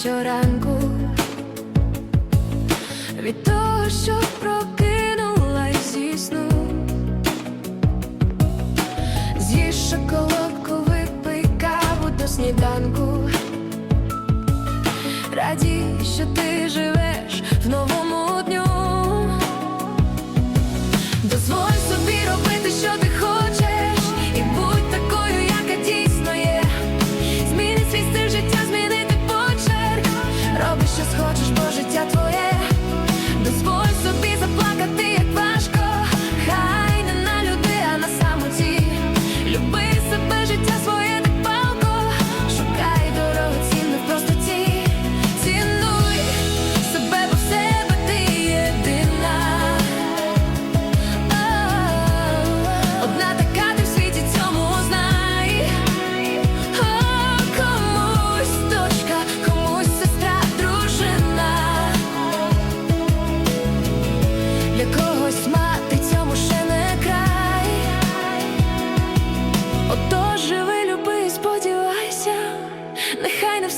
щоранку від того, що прокинулась зі сну. З'їж шоколадку, випий каву до сніданку. Радій, що ти нехай не все.